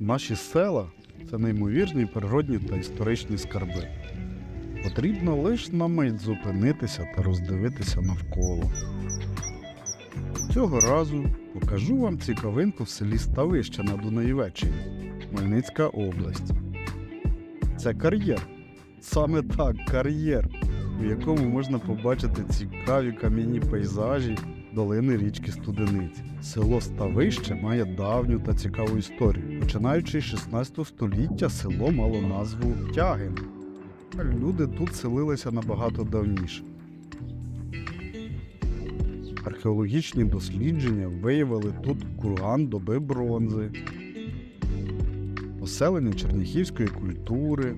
Наші села це неймовірні природні та історичні скарби. Потрібно лише на мить зупинитися та роздивитися навколо. Цього разу покажу вам цікавинку в селі Ставище на Дунаєвеччині, Хмельницька область. Це кар'єр. Саме так, кар'єр, у якому можна побачити цікаві кам'яні пейзажі долини річки Студениці. Село Ставище має давню та цікаву історію. Починаючи з 16 століття, село мало назву Тягин. Люди тут селилися набагато давніше. Археологічні дослідження виявили тут курган доби бронзи, поселення черніхівської культури,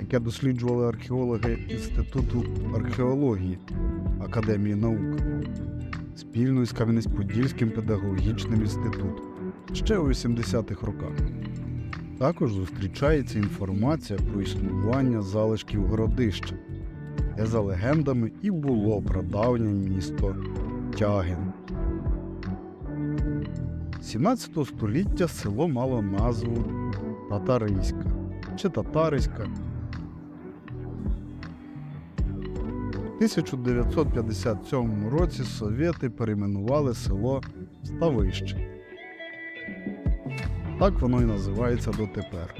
яке досліджували археологи Інституту археології Академії наук спільно із Кам'янець-Подільським педагогічним інститутом ще у 80-х роках. Також зустрічається інформація про існування залишків городища, де за легендами і було прадавнє місто Тягин. 17 століття село мало назву Татариська чи Татариська. 1957 році совєти перейменували село Ставище. Так воно і називається дотепер.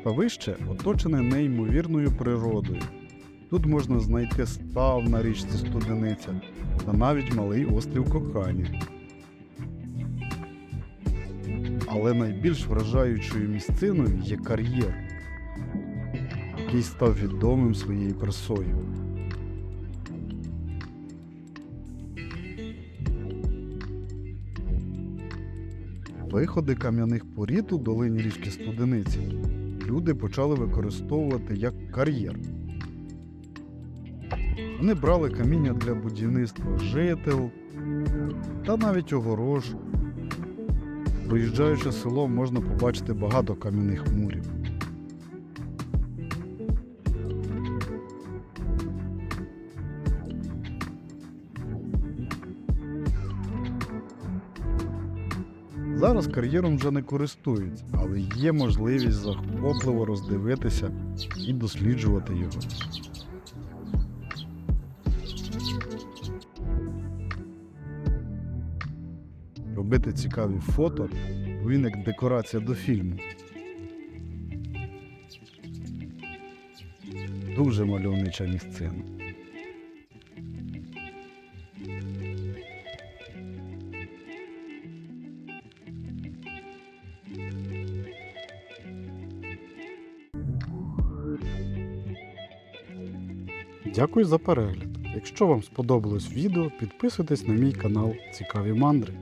Ставище оточене неймовірною природою. Тут можна знайти став на річці Студениця та навіть малий острів Кохання. Але найбільш вражаючою місциною є кар'єр, який став відомим своєю красою. Виходи кам'яних порід у долині річки Студениці люди почали використовувати як кар'єр. Вони брали каміння для будівництва жител та навіть огорож. Проїжджаючи селом, можна побачити багато кам'яних мурів. Зараз кар'єром вже не користуються, але є можливість захопливо роздивитися і досліджувати його. Робити цікаві фото, він як декорація до фільму. Дуже мальовнича місцина. Дякую за перегляд. Якщо вам сподобалось відео, підписуйтесь на мій канал Цікаві мандри.